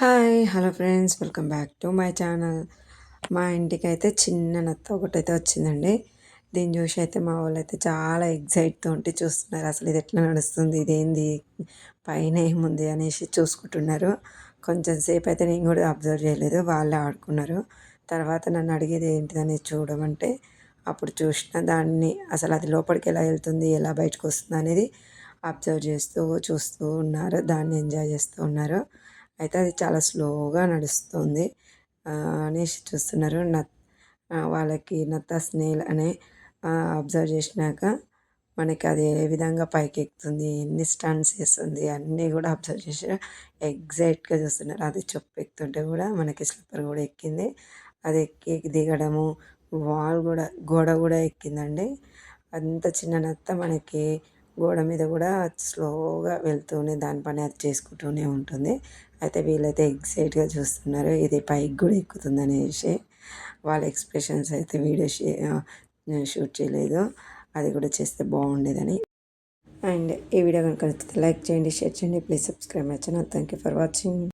Hi hello friends welcome back to my channel. మా ఇంటికి అయితే చిన్న నత్త ఒకటైతే వచ్చిందండి. దీన్ని చూసి అయితే మా వాళ్ళు అయితే చాలా ఎగ్జైట్తో ఉంటే చూస్తున్నారు. అసలు ఇది ఎట్లా నడుస్తుంది? ఇదేంది? పైన ఏముంది? అనేసి చూసుకుంటున్నారు. కొంచెం సేపు అయితే నేను కూడా అబ్జర్వ్ చేయలేదు. వాళ్ళే ఆడుకున్నారు. తర్వాత నన్ను అడిగేది ఏంటిదని చూడమంటే అప్పుడు చూసిన దాన్ని అసలు అది లోపలికి ఎలా వెళ్తుంది? ఎలా బయటకు వస్తుంది? అనేది అబ్జర్వ్ చేస్తూ చూస్తూ ఉన్నారు. దాన్ని ఎంజాయ్ చేస్తూ ఉన్నారు. అయితే అది చాలా స్లోగా నడుస్తుంది. అనేసి చూస్తున్నారు. నత్ వాళ్ళకి నత్త స్నేల్ అనే అబ్జర్వ్ చేసినాక మనకి అది ఏ విధంగా పైకి ఎక్కుతుంది ఎన్ని స్టన్స్ చేస్తుంది అన్నీ కూడా అబ్జర్వ్ చేసి ఎగ్జైట్గా చూస్తున్నారు. అది చెప్పు ఎక్కుతుంటే కూడా మనకి స్లిప్పర్ కూడా ఎక్కింది. అది ఎక్కి దిగడము వాల్ కూడా గోడ కూడా ఎక్కిందండి. అంత చిన్న నత్త మనకి గోడ మీద కూడా స్లోగా వెళ్తూనే దాని పని అది చేసుకుంటూనే ఉంటుంది. అయితే వీళ్ళైతే ఎగ్జైట్గా చూస్తున్నారు. ఇది పైకి కూడా ఎక్కుతుంది అనేసి వాళ్ళ ఎక్స్ప్రెషన్స్ అయితే వీడియో షూట్ చేయలేదు. అది కూడా చేస్తే బాగుండేదని. అండ్ ఈ వీడియో కనుక లైక్ చేయండి షేర్ చేయండి. Please subscribe my channel. Thank you for watching.